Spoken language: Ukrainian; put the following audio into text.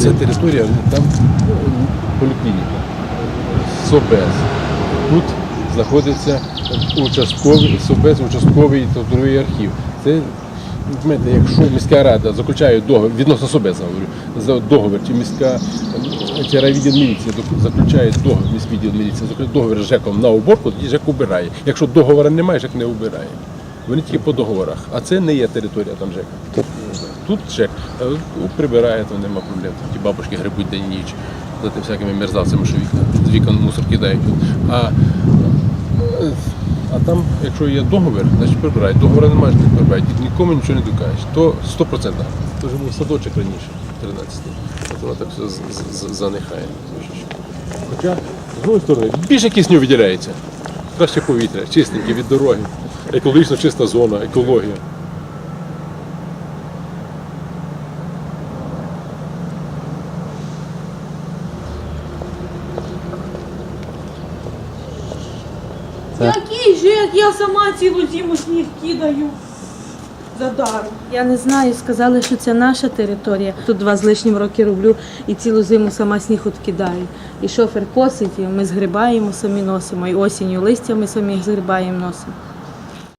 Ця територія, там е, поліклініка, СОБЕЗ. Тут знаходиться участковий, СОБЕЗ, участковий трудовий архів. Це знаєте, якщо міська рада заключає договір, відносно СОБЕЗа говорю, за договір, чи міська чи райвідділ міліції заключає договір, міськвідділ міліції заключає договір з ЖЕКом на уборку, тоді ЖЕК убирає. Якщо договору немає, ЖЕК не убирає. Вони тільки по договорах, а це не є територія там ЖЕКа. Тут ЖЕК е, ну, прибирає, то нема проблем. Ті бабушки грибуть день і ніч за всякими мерзавцями, що вікна, з вікон мусор кидають. А, е, а там, якщо є договір, значить прибирають. Договору немає, не прибирають. Нікому нічого не докажеш. То 100%. То вже був садочок раніше, 13-й. От воно так все занихає. Хоча, з другої сторони, більше кисню виділяється. Краще повітря, чистеньке від дороги, екологічно чиста зона, екологія. Який же, я сама цілу зиму сніг кидаю за даром. Я не знаю, сказали, що це наша територія. Тут два з лишнім роки роблю і цілу зиму сама сніг откидаю. І шофер косить, і ми згрібаємо, самі носимо. І осінню листя ми самі згрібаємо, носимо.